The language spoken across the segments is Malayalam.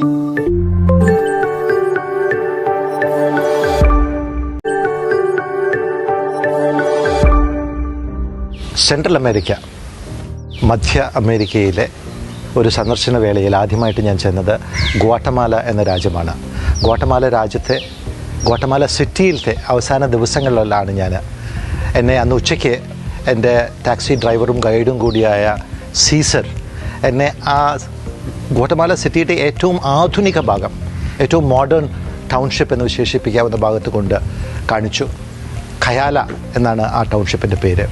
സെൻട്രൽ അമേരിക്ക മധ്യ അമേരിക്കയിലെ ഒരു സന്ദർശന വേളയിൽ ആദ്യമായിട്ട് ഞാൻ ചെന്നത് ഗ്വാട്ടമാല എന്ന രാജ്യമാണ്. ഗ്വാട്ടമാല രാജ്യത്തെ ഗ്വാട്ടമാല സിറ്റിയിലത്തെ അവസാന ദിവസങ്ങളിലാണ് ഞാൻ എന്നെ അന്ന് ഉച്ചയ്ക്ക് എന്റെ ടാക്സി ഡ്രൈവറും ഗൈഡും കൂടിയായ സീസർ എന്നെ ആ ഗ്വാട്ടമാല സിറ്റിയുടെ ഏറ്റവും ആധുനിക ഭാഗം ഏറ്റവും മോഡേൺ ടൗൺഷിപ്പ് എന്ന് വിശേഷിപ്പിക്കാവുന്ന ഭാഗത്ത് കൊണ്ട് കാണിച്ചു. ഖയാല എന്നാണ് ആ ടൗൺഷിപ്പിന്റെ പേര്.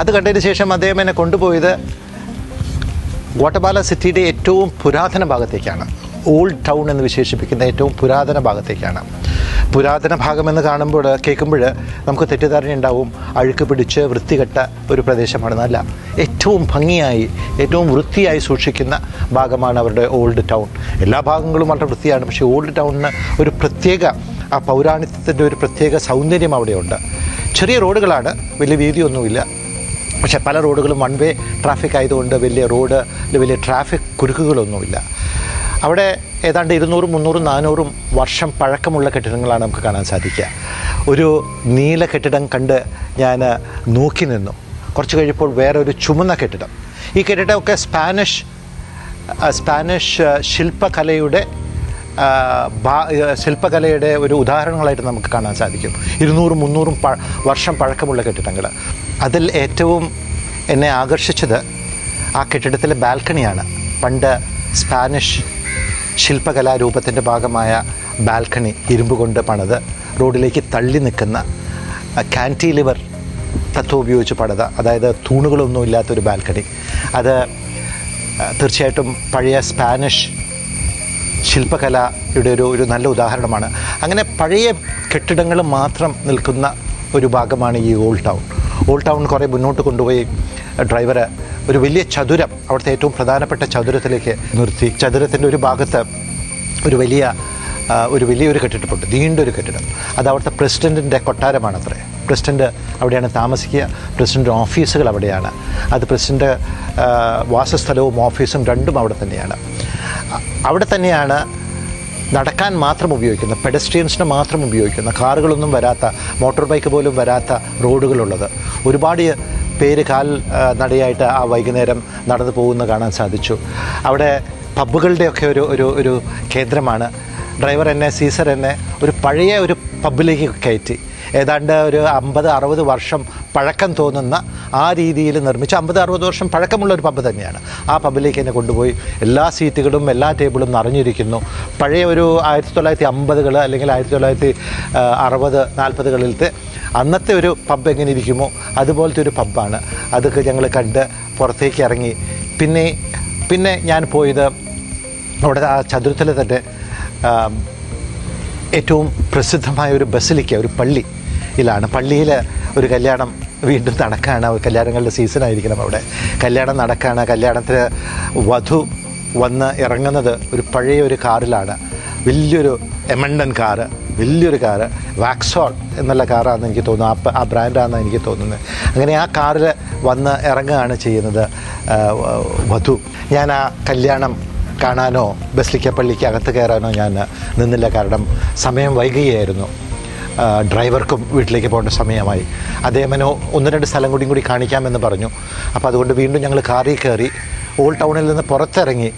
അത് കണ്ടതിന് ശേഷം അദ്ദേഹം എന്നെ കൊണ്ടുപോയത് ഗോട്ടബാല സിറ്റിയുടെ ഏറ്റവും പുരാതന ഭാഗത്തേക്കാണ്. ഓൾഡ് ടൗൺ എന്ന് വിശേഷിപ്പിക്കുന്ന ഏറ്റവും പുരാതന ഭാഗത്തേക്കാണ്. പുരാതന ഭാഗമെന്ന് കാണുമ്പോൾ കേൾക്കുമ്പോൾ നമുക്ക് തെറ്റിദ്ധാരണ ഉണ്ടാവും അഴുക്ക് പിടിച്ച് വൃത്തികെട്ട ഒരു പ്രദേശമാണെന്നല്ല ഏറ്റവും ഭംഗിയായി ഏറ്റവും വൃത്തിയായി സൂക്ഷിക്കുന്ന ഭാഗമാണ് അവരുടെ ഓൾഡ് ടൗൺ എല്ലാ ഭാഗങ്ങളും വളരെ വൃത്തിയാണ്. പക്ഷേ ഓൾഡ് ടൗണിന് ഒരു പ്രത്യേക ആ പൗരാണിത്യത്തിന്റെ ഒരു പ്രത്യേക സൗന്ദര്യം അവിടെയുണ്ട്. ചെറിയ റോഡുകളാണ് വലിയ വീതിയൊന്നുമില്ല. പക്ഷെ പല റോഡുകളും വൺ വേ ട്രാഫിക് ആയതുകൊണ്ട് വലിയ റോഡ് വലിയ ട്രാഫിക് കുരുക്കുകളൊന്നുമില്ല. അവിടെ ഏതാണ്ട് ഇരുന്നൂറും മുന്നൂറും നാനൂറും വർഷം പഴക്കമുള്ള കെട്ടിടങ്ങളാണ് നമുക്ക് കാണാൻ സാധിക്കുക. ഒരു നീല കെട്ടിടം കണ്ട് ഞാൻ നോക്കി നിന്നു. കുറച്ച് കഴിഞ്ഞപ്പോൾ വേറെ ഒരു ചുമന്ന കെട്ടിടം. ഈ കെട്ടിടമൊക്കെ സ്പാനിഷ് സ്പാനിഷ് ശില്പകലയുടെ ശില്പകലയുടെ ഒരു ഉദാഹരണങ്ങളായിട്ട് നമുക്ക് കാണാൻ സാധിക്കും. ഇരുന്നൂറും മുന്നൂറും പ വർഷം പഴക്കമുള്ള കെട്ടിടങ്ങൾ. അതിൽ ഏറ്റവും എന്നെ ആകർഷിച്ചത് ആ കെട്ടിടത്തിലെ ബാൽക്കണിയാണ്. പണ്ട് സ്പാനിഷ് ശില്പകലാരൂപത്തിന്റെ ഭാഗമായ ബാൽക്കണി ഇരുമ്പ് കൊണ്ട് പണിത് റോഡിലേക്ക് തള്ളി നിൽക്കുന്ന കാന്റിലിവർ തത്വം ഉപയോഗിച്ച് പണിത അതായത് തൂണുകളൊന്നും ഇല്ലാത്തൊരു ബാൽക്കണി. അത് തീർച്ചയായിട്ടും പഴയ സ്പാനിഷ് ശില്പകലയുടെ ഒരു ഒരു നല്ല ഉദാഹരണമാണ്. അങ്ങനെ പഴയ കെട്ടിടങ്ങൾ മാത്രം നിൽക്കുന്ന ഒരു ഭാഗമാണ് ഈ ഓൾഡ് ടൗൺ ഓൾഡ് ടൗൺ കുറേ മുന്നോട്ട് കൊണ്ടുപോയി ഡ്രൈവർ ഒരു വലിയ ചതുരം അവിടുത്തെ ഏറ്റവും പ്രധാനപ്പെട്ട ചതുരത്തിലേക്ക് നിർത്തി. ചതുരത്തിന്റെ ഒരു ഭാഗത്ത് ഒരു വലിയ ഒരു വലിയൊരു കെട്ടിടമുണ്ട് നീണ്ടൊരു കെട്ടിടം. അത് അവിടുത്തെ പ്രസിഡന്റിന്റെ കൊട്ടാരമാണ് അത്രേ പ്രസിഡന്റ് അവിടെയാണ് താമസിക്കുക പ്രസിഡന്റ് ഓഫീസുകൾ അവിടെയാണ്. അത് പ്രസിഡന്റ് വാസസ്ഥലവും ഓഫീസും രണ്ടും അവിടെ തന്നെയാണ്. അവിടെ തന്നെയാണ് നടക്കാൻ മാത്രം ഉപയോഗിക്കുന്ന പെഡസ്ട്രിയൻസിന് മാത്രം ഉപയോഗിക്കുന്ന കാറുകളൊന്നും വരാത്ത മോട്ടോർ ബൈക്ക് പോലും വരാത്ത റോഡുകളുള്ളത്. ഒരുപാട് പേര് കാൽ നടയായിട്ട് ആ വൈകുന്നേരം നടന്നു പോകുന്ന കാണാൻ സാധിച്ചു. അവിടെ പബ്ബുകളുടെയൊക്കെ ഒരു ഒരു ഒരു കേന്ദ്രമാണ്. ഡ്രൈവർ എന്നെ സീസർ എന്നെ ഒരു പഴയ ഒരു പബ്ബിലേക്ക് കയറ്റി. ഏതാണ്ട് ഒരു അമ്പത് അറുപത് വർഷം പഴക്കം തോന്നുന്ന ആ രീതിയിൽ നിർമ്മിച്ച അമ്പത് അറുപത് വർഷം പഴക്കമുള്ള ഒരു പബ്ബ് തന്നെയാണ്. ആ പബ്ബിലേക്ക് എന്നെ കൊണ്ടുപോയി എല്ലാ സീറ്റുകളും എല്ലാ ടേബിളും നിറഞ്ഞിരിക്കുന്നു. പഴയ ഒരു ആയിരത്തി തൊള്ളായിരത്തി അമ്പതുകൾ അല്ലെങ്കിൽ ആയിരത്തി തൊള്ളായിരത്തി അറുപത് നാൽപ്പതുകളിലത്തെ അന്നത്തെ ഒരു പബ്ബ് എങ്ങനെ ഇരിക്കുമോ അതുപോലത്തെ ഒരു പബ്ബാണ് അതൊക്കെ ഞങ്ങൾ കണ്ട് പുറത്തേക്ക് ഇറങ്ങി. പിന്നെ പിന്നെ ഞാൻ പോയത് അവിടെ ആ ചതുരത്തിൽ തന്നെ ഏറ്റവും പ്രസിദ്ധമായ ഒരു ബസിലിക്ക ഒരു പള്ളി യിലാണ് പള്ളിയിൽ ഒരു കല്യാണം വീണ്ടും നടക്കുകയാണ് കല്യാണങ്ങളുടെ സീസൺ ആയിരിക്കണം അവിടെ. കല്യാണം നടക്കുകയാണ് കല്യാണത്തിന് വധു വന്ന് ഇറങ്ങുന്നത് ഒരു പഴയ ഒരു കാറിലാണ്. വലിയൊരു എമണ്ടൻ കാറ് വലിയൊരു കാറ് വാക്സോൾ എന്നുള്ള കാറാണെന്ന് എനിക്ക് തോന്നുന്നു. ആ ആ ബ്രാൻഡാണെന്ന് എനിക്ക് തോന്നുന്നത് അങ്ങനെ ആ കാറിൽ വന്ന് ഇറങ്ങുകയാണ് ചെയ്യുന്നത് വധു. ഞാൻ ആ കല്യാണം കാണാനോ ബസ്ലിക്ക പള്ളിക്ക് അകത്ത് കയറാനോ ഞാൻ നിന്നില്ല. കാരണം സമയം വൈകുകയായിരുന്നു ഡ്രൈവർക്കും വീട്ടിലേക്ക് പോകേണ്ട സമയമായി. അദ്ദേഹമനോ ഒന്ന് രണ്ട് സ്ഥലം കൂടിയും കൂടി കാണിക്കാമെന്ന് പറഞ്ഞു. അപ്പോൾ അതുകൊണ്ട് വീണ്ടും ഞങ്ങൾ കാറിൽ കയറി ഓൾഡ് ടൗണിൽ നിന്ന് പുറത്തിറങ്ങി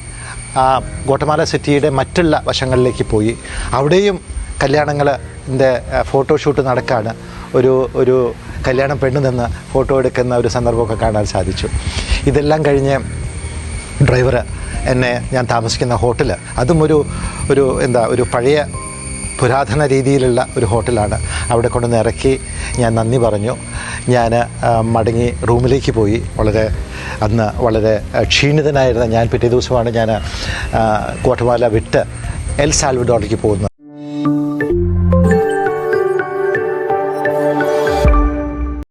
ഗോട്ടമാല സിറ്റിയുടെ മറ്റുള്ള വശങ്ങളിലേക്ക് പോയി. അവിടെയും കല്യാണങ്ങളുടെ ഫോട്ടോഷൂട്ട് നടക്കാണ്. ഒരു ഒരു കല്യാണം പെണ്ണ് നിന്ന് ഫോട്ടോ എടുക്കുന്ന ഒരു സന്ദർഭമൊക്കെ കാണാൻ സാധിച്ചു. ഇതെല്ലാം കഴിഞ്ഞ് ഡ്രൈവർ എന്നെ ഞാൻ താമസിക്കുന്ന ഹോട്ടൽ. അതും ഒരു ഒരു എന്താ ഒരു പഴയ പുരാതന രീതിയിലുള്ള ഒരു ഹോട്ടലാണ്. അവിടെ കൊണ്ടുവന്ന് ഇറക്കി ഞാൻ നന്ദി പറഞ്ഞു. ഞാൻ മടങ്ങി റൂമിലേക്ക് പോയി. വളരെ അന്ന് വളരെ ക്ഷീണിതനായിരുന്ന ഞാൻ പിറ്റേ ദിവസമാണ് ഞാൻ കോട്ടമാല വിട്ട് എൽ സാൽവഡോറിലേക്ക് പോകുന്നത്.